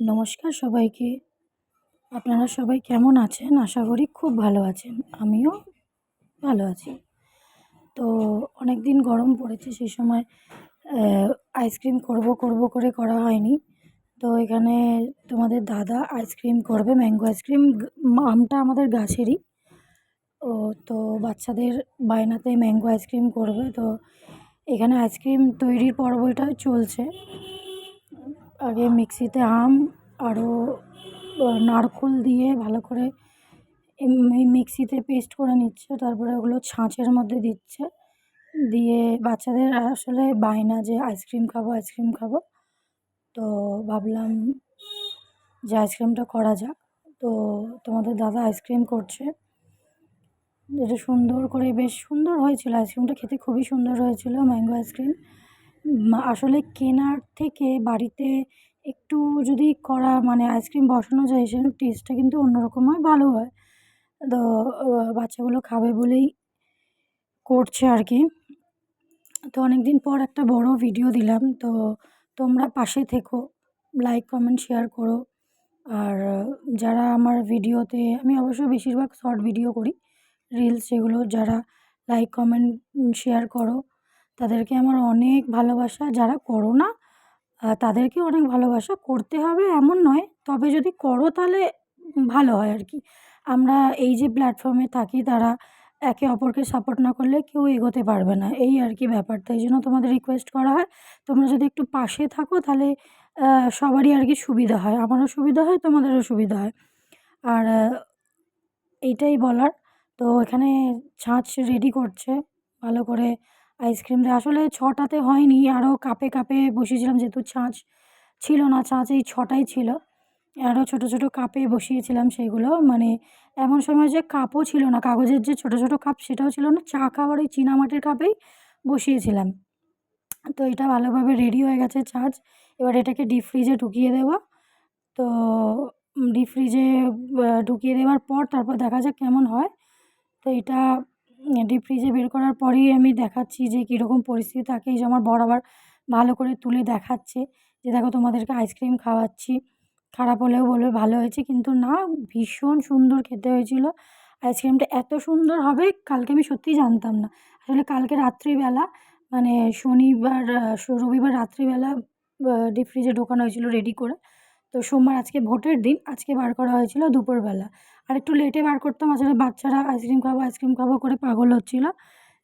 নমস্কার সবাইকে। আপনারা সবাই কেমন আছেন? আশা করি খুব ভালো আছেন। আমিও ভালো আছি। তো অনেক দিন গরম পড়েছে সেই সময় আইসক্রিম করব করব করে করা হয়নি। তো এখানে তোমাদের দাদা আইসক্রিম করবে, ম্যাঙ্গো আইসক্রিম আমটা আমাদের গাছেরই। ও, তো বাচ্চাদের বায়নাতে ম্যাঙ্গো আইসক্রিম করবে। তো এখানে আইসক্রিম তৈরির পর্বটা চলছে। আগে মিক্সিতে আম আরও নারকেল দিয়ে ভালো করে মিক্সিতে পেস্ট করে নিচ্ছে, তারপরে ওগুলো ছাঁচের মধ্যে দিচ্ছে, দিয়ে বাচ্চাদের আসলে বায়না যে আইসক্রিম খাব আইসক্রিম খাব। তো ভাবলাম যে আইসক্রিমটা করা যাক। তো তোমাদের দাদা আইসক্রিম করছে। যেটা সুন্দর করে, বেশ সুন্দর হয়েছিল। আইসক্রিমটা খেতে খুবই সুন্দর হয়েছিল, ম্যাঙ্গো আইসক্রিম। আসলে কেনার থেকে বাড়িতে একটু যদি করা মানে আইসক্রিম বসানো যায় সেটার টেস্টটা কিন্তু অন্যরকম হয়, ভালো হয়। তো বাচ্চাগুলো খাবে বলেই করছে আর কি তো অনেক দিন পর একটা বড় ভিডিও দিলাম। তো তোমরা পাশে থেকো লাইক কমেন্ট শেয়ার করো। আর যারা আমার ভিডিওতে আমি অবশ্য বেশিরভাগ শর্ট ভিডিও করি রিলস সেগুলো যারা লাইক কমেন্ট শেয়ার করো। তাদেরকে আমার অনেক ভালোবাসা, যারা করো না তাদেরকেও অনেক ভালোবাসা করতে হবে এমন নয়। তবে যদি করো তাহলে ভালো হয় আর কি। আমরা এই যে প্ল্যাটফর্মে থাকি, তারা একে অপরকে সাপোর্ট না করলে কেউ এগোতে পারবে না। এই আর কি ব্যাপার তাই জন্য তোমাদের রিকোয়েস্ট করা হয়, তোমরা যদি একটু পাশে থাকো তাহলে সবারই আর কি সুবিধা হয়। আমারও সুবিধা হয়, তোমাদেরও সুবিধা হয়। আর এইটাই বলার। তো এখানে ছাঁচ রেডি করছে, ভালো করে আইসক্রিম দিয়ে আসলে ছটাতে হয়নি আরও কাপে কাপে বসিয়েছিলাম যেহেতু ছাঁচ ছিল না, ছাঁচ এই ছটাই ছিল। আরও ছোটো ছোটো কাপে বসিয়েছিলাম সেগুলো মানে এমন সময় যে কাপও ছিল না, কাগজের যে ছোটো ছোটো কাপ সেটাও ছিল না, চা খাবার ওই চীনামাটির কাপেই বসিয়েছিলাম। তো এটা ভালোভাবে রেডি হয়ে গেছে ছাঁচ, এবার এটাকে ডিপ ফ্রিজে ঢুকিয়ে দেবো। তো ডিপ ফ্রিজে ঢুকিয়ে দেওয়ার পর তারপর দেখা যাক কেমন হয়। তো এটা ডিপ ফ্রিজে বের করার পরেই আমি দেখাচ্ছি যে কীরকম পরিস্থিতি থাকে। এই যে আমার বর আবার ভালো করে তুলে দেখাচ্ছে যে দেখো তোমাদেরকে আইসক্রিম খাওয়াচ্ছি। খারাপ হলেও বলবে ভালো হয়েছে কিন্তু না, ভীষণ সুন্দর খেতে হয়েছিল। আইসক্রিমটা এত সুন্দর হবে কালকে আমি সত্যিই জানতাম না। আসলে কালকে রাত্রিবেলা মানে শনিবার রবিবার রাত্রিবেলা ডিপ ফ্রিজে ঢোকানো হয়েছিল রেডি করে। তো সোমবার আজকে ভোটের দিন, আজকে বার করা হয়েছিল দুপুরবেলা। আর একটু লেটে বার করতাম, আসলে বাচ্চারা আইসক্রিম খাব আইসক্রিম খাব করে পাগল হচ্ছিল।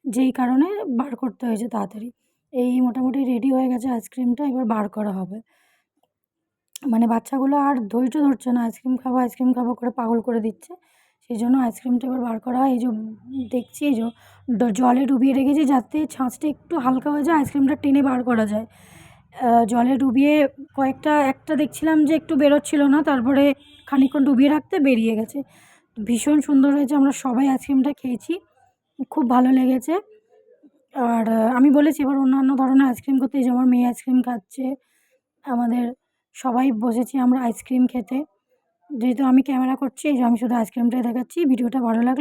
যেই কারণে বার করতে হয়েছে তাড়াতাড়ি। এই মোটামুটি রেডি হয়ে গেছে আইসক্রিমটা এবার বার করা হবে। মানে বাচ্চাগুলো আর ধৈর্য ধরছে না আইসক্রিম খাব আইসক্রিম খাব করে পাগল করে দিচ্ছে। সেই জন্য আইসক্রিমটা এবার বার করা হয়। এই যে দেখছি, এই যে জলে ডুবিয়ে রেখেছি যাতে ছাঁচটা একটু হালকা হয়ে যায় আইসক্রিমটা টেনে বার করা যায়। জলে ডুবিয়ে কয়েকটা, একটা দেখছিলাম যে একটু বেরোচ্ছিলো না, তারপরে খানিকক্ষণ ডুবিয়ে রাখতে বেরিয়ে গেছে। ভীষণ সুন্দর হয়েছে, আমরা সবাই আইসক্রিমটা খেয়েছি, খুব ভালো লেগেছে। আর আমি বলেছি, এবার অন্যান্য ধরনের আইসক্রিম করতে যে আমার মেয়ে আইসক্রিম খাচ্ছে, আমাদের সবাই বসেছি আমরা আইসক্রিম খেতে। যেহেতু আমি ক্যামেরা করছি, এই যে আমি শুধু আইসক্রিমটাই দেখাচ্ছি, ভিডিওটা ভালো লাগলে